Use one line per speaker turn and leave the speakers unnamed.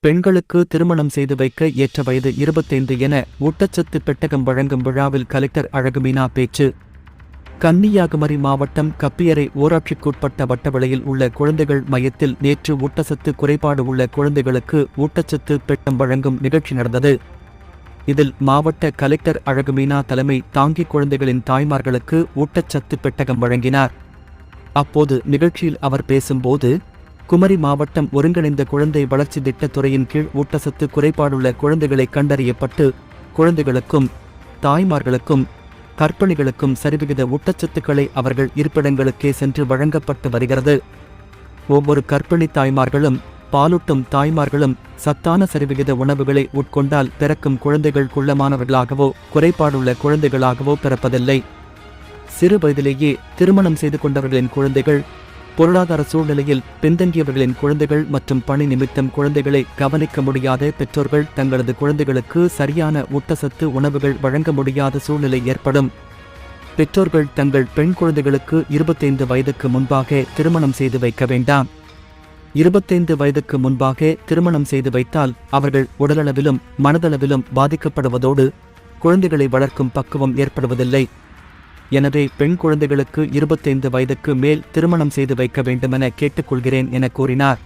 பெண்களுக்கு திருமணம் செய்து வைக்க ஏற்ற வயது இருபத்தைந்து என ஊட்டச்சத்து பெட்டகம் வழங்கும் விழாவில் கலெக்டர் அழகுமீனா பேச்சு. கன்னியாகுமரி மாவட்டம் கப்பியரை ஊராட்சிக்குட்பட்ட வட்டவளையில் உள்ள குழந்தைகள் மையத்தில் நேற்று ஊட்டச்சத்து குறைபாடு உள்ள குழந்தைகளுக்கு ஊட்டச்சத்து பெட்டம் வழங்கும் நிகழ்ச்சி நடந்தது. இதில் மாவட்ட கலெக்டர் அழகுமீனா தலைமை தாங்கி குழந்தைகளின் தாய்மார்களுக்கு ஊட்டச்சத்து பெட்டகம் வழங்கினார். அப்போது நிகழ்ச்சியில் அவர் பேசும்போது குமரி மாவட்டம் ஒருங்கிணைந்த குழந்தை வளர்ச்சி திட்டத்துறையின் கீழ் ஊட்டச்சத்து குறைபாடுள்ள குழந்தைகளை கண்டறியப்பட்டு குழந்தைகளுக்கும் தாய்மார்களுக்கும் கற்பணிகளுக்கும் சரிவிகித ஊட்டச்சத்துக்களை அவர்கள் இருப்பிடங்களுக்கே சென்று வழங்கப்பட்டு வருகிறது. ஒவ்வொரு கற்பிணி தாய்மார்களும் பாலூட்டும் தாய்மார்களும் சத்தான சரிவிகித உணவுகளை உட்கொண்டால் பிறக்கும் குழந்தைகள் குள்ளமானவர்களாகவோ குறைபாடுள்ள குழந்தைகளாகவோ பிறப்பதில்லை. சிறு வயதிலேயே திருமணம் செய்து கொண்டவர்களின் குழந்தைகள் பொருளாதார சூழ்நிலையில் பின்தங்கியவர்களின் குழந்தைகள் மற்றும் பணி நிமித்தம் குழந்தைகளை கவனிக்க முடியாத பெற்றோர்கள் தங்களது குழந்தைகளுக்கு சரியான ஊட்டச்சத்து உணவுகள் வழங்க முடியாத சூழ்நிலை ஏற்படும். பெற்றோர்கள் தங்கள் பெண் குழந்தைகளுக்கு இருபத்தைந்து வயதுக்கு முன்பாக திருமணம் செய்து வைக்க வேண்டாம். இருபத்தைந்து வயதுக்கு முன்பாக திருமணம் செய்து வைத்தால் அவர்கள் உடலளவிலும் மனதளவிலும் பாதிக்கப்படுவதோடு குழந்தைகளை வளர்க்கும் பக்குவம் ஏற்படுவதில்லை. எனவே பெண் குழந்தைகளுக்கு இருபத்தைந்து வயதுக்கு மேல் திருமணம் செய்து வைக்க வேண்டுமென கேட்டுக்கொள்கிறேன் என கூறினார்.